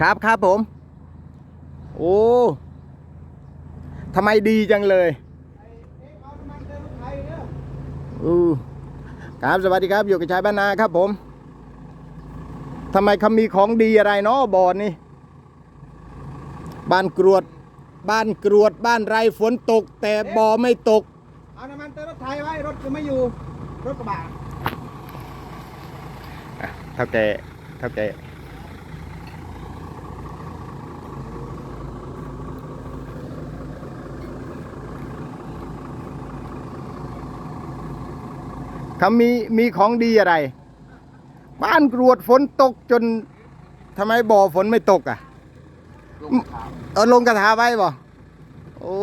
ครับครับผม โอ้ทำไมดีจังเลยอือครับสวัสดีครับอยู่กับชายบ้านนาครับผมทำไมเขามีของดีอะไรเนาะบอนนี่บ้านกรวด บ้านกรวดบ้านไรฝนตก แต่บอไม่ตกเอาน้ำมันเติมรถไทยไว้รถจะไม่อยู่รถกระบะอะเท่าแกเท่าแก เขามีมีของดีอะไร บ้านกรวดฝนตกจนทำไมบ่อฝนไม่ตกอะลงขาวเออลงกระถาไว้บ่โอ้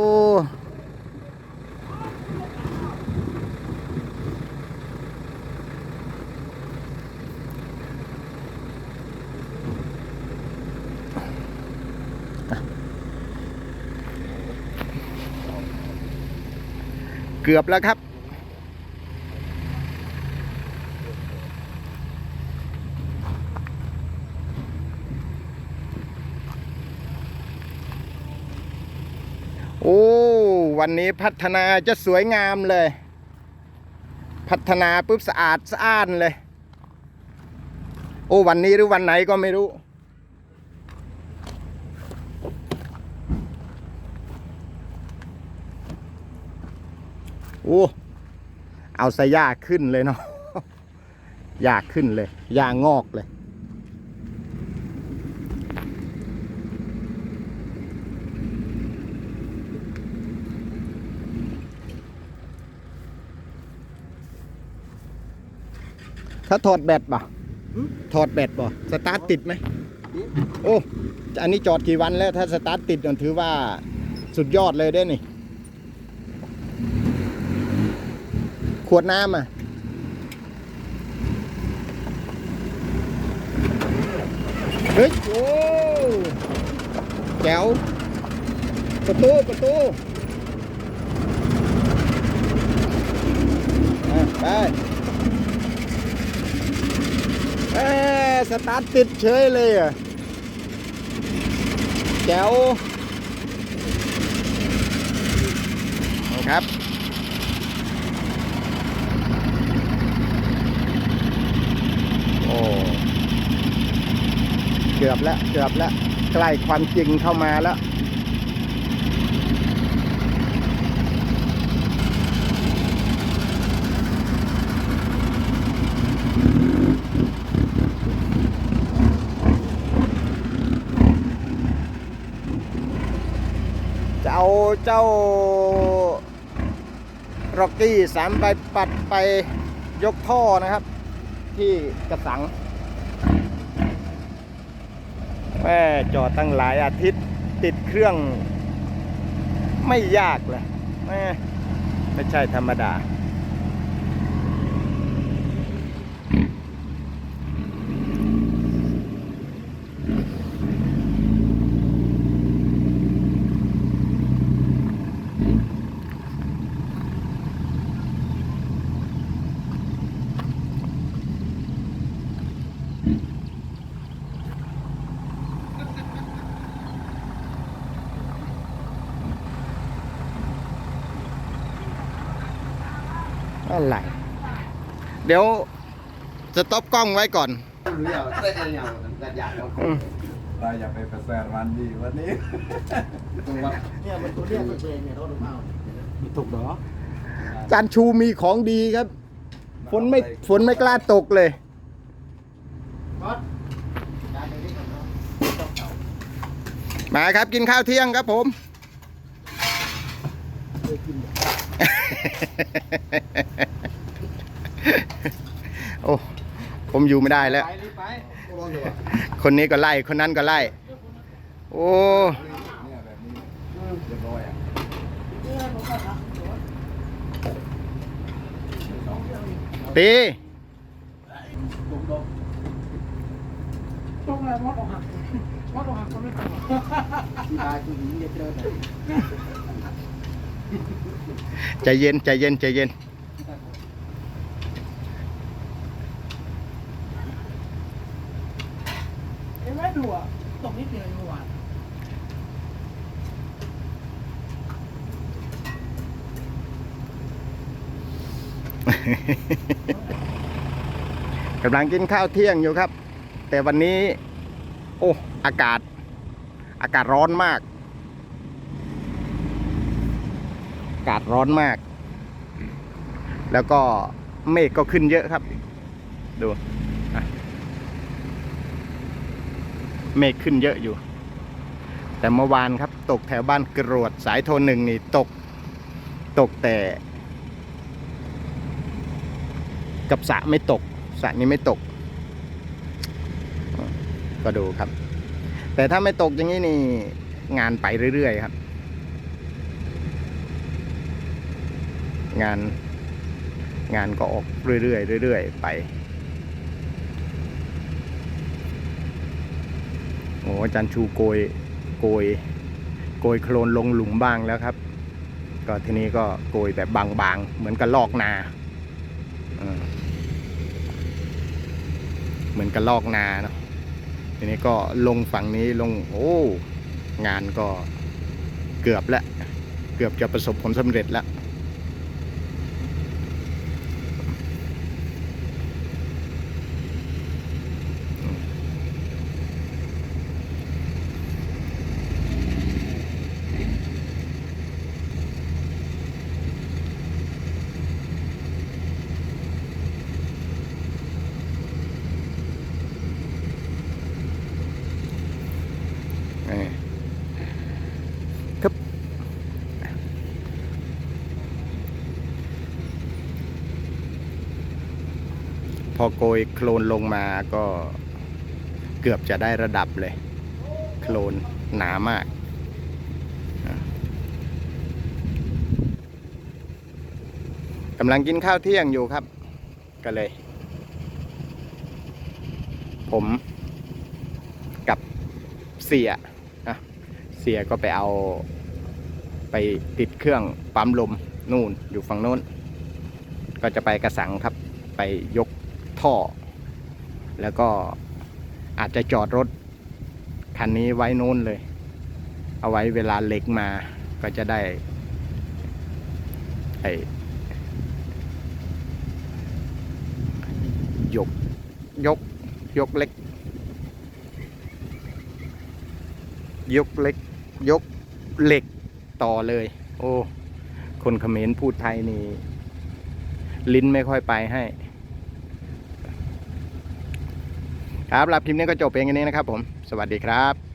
เกือบแล้วครับ โอ้ วันนี้พัฒนาจะสวยงามเลย พัฒนาปุ๊บสะอาดสะอ้านเลย โอ้วันนี้หรือวันไหนก็ไม่รู้ โอ้ เอาสยาขึ้นเลยเนาะยากขึ้นเลยยางอกเลย ถ้าถอดแบตป่ะถอดแบตป่ะสตาร์ทติดไหมโอ้ อันนี้จอดกี่วันแล้วถ้าสตาร์ทติดก็ถือว่าสุดยอดเลยได้นี่ ขวดน้ำอะ เฮ้ย โอ้แจ๋วประตู ประตูอะไป เอ้สตาร์ทติดเฉยเลยอะแจ๋วครับโอ้เกือบแล้วเกือบแล้วใกล้ความจริงเข้ามาแล้ว เอาเจ้าร็อกกี้สามใบปัดไปยกท่อนะครับ ที่กระสังแม่จอดตั้งหลายอาทิตย์ติดเครื่องไม่ยากเลยแม่ไม่ใช่ธรรมดา อะไร เดี๋ยวจะต็อปกล้องไว้ก่อนเรียวเส้นเรียวกันอยากเอาอืมเราอย่าไปประแสมันดีวันนี้ตรงว่าเนี่ยมันตัวเนี้ยมันเป็นเนี่ยรถเอาถูกเหรอจานชูมีของดีครับ ฝนไม่ฝนไม่กล้าตกเลยมาครับกินข้าวเที่ยงครับผม โอ้ ผมอยู่ไม่ได้แล้ว คนนี้ก็ไล่ คนนั้นก็ไล่ โอ้เนี่ยแบบนี้เรียบร้อยอะตีตรงอะไรมดออกหักมดออกหักก็ไม่ตรงตายคือหญิงจะเจอใจเย็นใจเย็นใจเย็น เห็นไหมดูอะ ตกนิดเดีย ว่านกำลังกินข้าวเที่ยงอยู่ครับ แต่วันนี้ โอ้อากาศ อากาศร้อนมาก อากาศร้อนมาก แล้วก็เมฆก็ขึ้นเยอะครับ ดูเมฆขึ้นเยอะอยู่ แต่เมื่อวานครับตกแถวบ้านกรวดสายโทนหนึ่งนี่ตกตกแต่ กับสะไม่ตกสะนี้ไม่ตก ก็ดูครับ แต่ถ้าไม่ตกอย่างนี้นี่งานไปเรื่อยๆครับ งานงานก็ออกเรื่อยๆเรื่อยๆไปโอ้อาจารย์ชูโกย โกยโกยโคลนลงหลุมบ้างแล้วครับ ก็ทีนี้ก็โกยแบบบางๆ เหมือนกับลอกนาเหมือนกับลอกนาเนาะทีนี้ก็ลงฝั่งนี้ลงโอ้งานก็เกือบแล้ว เกือบจะประสบผลสำเร็จแล้ว พอโกยโคลนลงมาก็เกือบจะได้ระดับเลย โคลนหนามาก กำลังกินข้าวเที่ยงอยู่ครับ ก็เลย ผมกับเสียอะเสียก็ไปเอาไปติดเครื่องปั๊มลมนู่นอยู่ฝั่งโน้น ก็จะไปกระสังครับ ไปยก ท่อ แล้วก็อาจจะจอดรถคันนี้ไว้โน้นเลย เอาไว้เวลาเหล็กมาก็จะได้ไอยกยกยกเล็ก ยกเล็ก ยกเหล็กต่อเลย โอ้ คนเขมรพูดไทยนี่ ลิ้นไม่ค่อยไปให้ ครับรับคลิปนี้ก็จบเพียงแค่นี้นะครับผม สวัสดีครับ